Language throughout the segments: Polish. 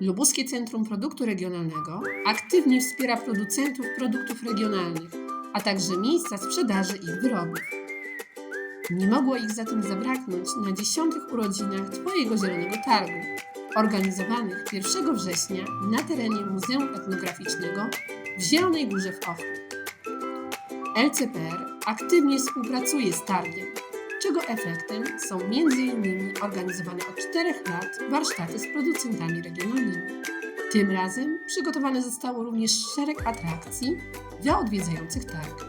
Lubuskie Centrum Produktu Regionalnego aktywnie wspiera producentów produktów regionalnych, a także miejsca sprzedaży ich wyrobów. Nie mogło ich zatem zabraknąć na dziesiątych urodzinach Twojego Zielonego Targu, organizowanych 1 września na terenie Muzeum Etnograficznego w Zielonej Górze w Ochru. LCPR aktywnie współpracuje z targiem, czego efektem są m.in. organizowane od 4 lat warsztaty z producentami regionalnymi. Tym razem przygotowane zostało również szereg atrakcji dla odwiedzających targ.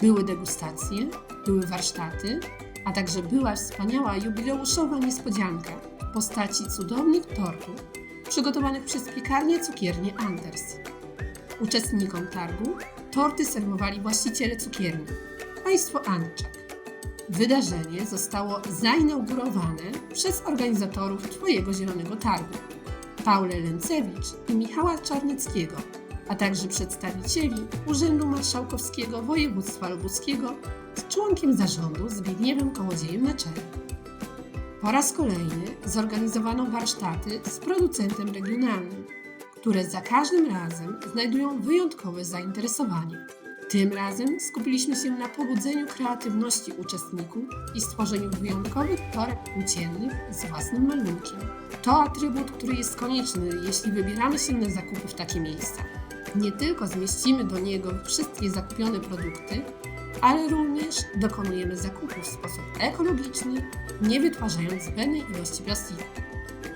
Były degustacje, były warsztaty, a także była wspaniała jubileuszowa niespodzianka w postaci cudownych tortów przygotowanych przez piekarnię cukiernię Anders. Uczestnikom targu torty serwowali właściciele cukierni, państwo Anczak. Wydarzenie zostało zainaugurowane przez organizatorów Twojego Zielonego Targu, Paulę Lęcewicz i Michała Czarnickiego, a także przedstawicieli Urzędu Marszałkowskiego Województwa Lubuskiego z członkiem zarządu Zbigniewem Kołodziejem na czele. Po raz kolejny zorganizowano warsztaty z producentem regionalnym, które za każdym razem znajdują wyjątkowe zainteresowanie. Tym razem skupiliśmy się na pobudzeniu kreatywności uczestników i stworzeniu wyjątkowych toreb płóciennych z własnym malunkiem. To atrybut, który jest konieczny, jeśli wybieramy się na zakupy w takie miejsca. Nie tylko zmieścimy do niego wszystkie zakupione produkty, ale również dokonujemy zakupów w sposób ekologiczny, nie wytwarzając zbędnej ilości plastiku.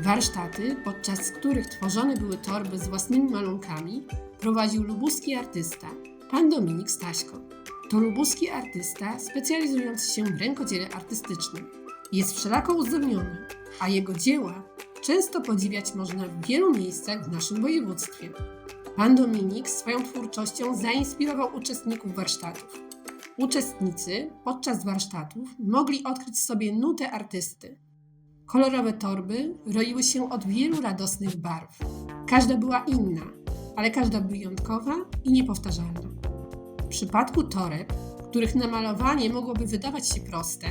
Warsztaty, podczas których tworzone były torby z własnymi malunkami, prowadził lubuski artysta, pan Dominik Staśko. To lubuski artysta specjalizujący się w rękodziele artystycznym. Jest wszelako uzdolniony, a jego dzieła często podziwiać można w wielu miejscach w naszym województwie. Pan Dominik swoją twórczością zainspirował uczestników warsztatów. Uczestnicy podczas warsztatów mogli odkryć sobie nutę artysty. Kolorowe torby roiły się od wielu radosnych barw. Każda była inna, ale każda wyjątkowa i niepowtarzalna. Przypadku toreb, których namalowanie mogłoby wydawać się proste,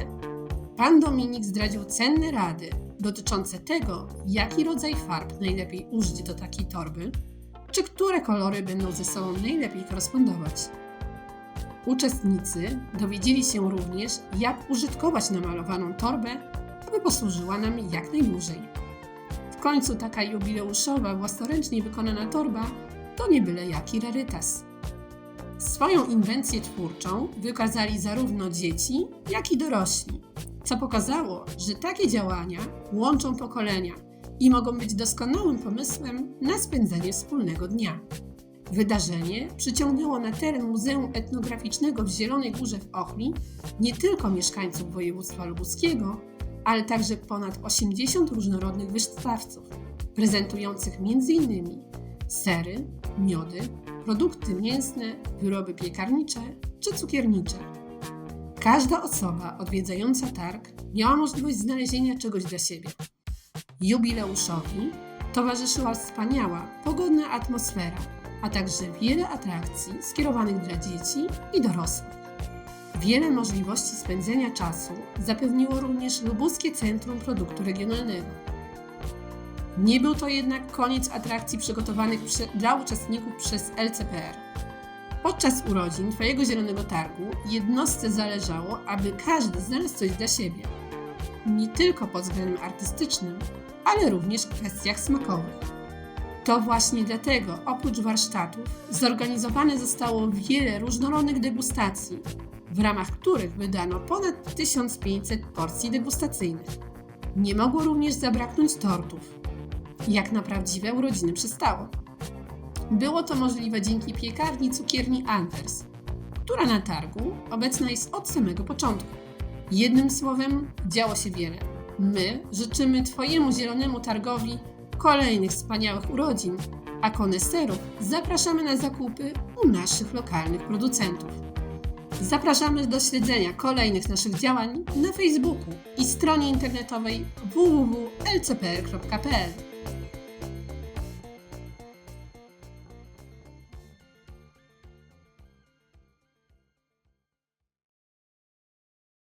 pan Dominik zdradził cenne rady dotyczące tego, jaki rodzaj farb najlepiej użyć do takiej torby, czy które kolory będą ze sobą najlepiej korespondować. Uczestnicy dowiedzieli się również, jak użytkować namalowaną torbę, aby posłużyła nam jak najdłużej. W końcu taka jubileuszowa, własnoręcznie wykonana torba to nie byle jaki rarytas. Swoją inwencję twórczą wykazali zarówno dzieci, jak i dorośli, co pokazało, że takie działania łączą pokolenia i mogą być doskonałym pomysłem na spędzenie wspólnego dnia. Wydarzenie przyciągnęło na teren Muzeum Etnograficznego w Zielonej Górze w Ochli nie tylko mieszkańców województwa lubuskiego, ale także ponad 80 różnorodnych wystawców, prezentujących m.in. sery, miody, produkty mięsne, wyroby piekarnicze czy cukiernicze. Każda osoba odwiedzająca targ miała możliwość znalezienia czegoś dla siebie. Jubileuszowi towarzyszyła wspaniała, pogodna atmosfera, a także wiele atrakcji skierowanych dla dzieci i dorosłych. Wiele możliwości spędzenia czasu zapewniło również Lubuskie Centrum Produktu Regionalnego. Nie był to jednak koniec atrakcji przygotowanych przy, dla uczestników przez LCPR. Podczas urodzin Twojego Zielonego Targu jednostce zależało, aby każdy znalazł coś dla siebie. Nie tylko pod względem artystycznym, ale również w kwestiach smakowych. To właśnie dlatego oprócz warsztatów zorganizowane zostało wiele różnorodnych degustacji, w ramach których wydano ponad 1500 porcji degustacyjnych. Nie mogło również zabraknąć tortów, jak na prawdziwe urodziny przystało. Było to możliwe dzięki piekarni cukierni Anders, która na targu obecna jest od samego początku. Jednym słowem, działo się wiele. My życzymy Twojemu zielonemu targowi kolejnych wspaniałych urodzin, a koneserów zapraszamy na zakupy u naszych lokalnych producentów. Zapraszamy do śledzenia kolejnych naszych działań na Facebooku i stronie internetowej www.lcpr.pl.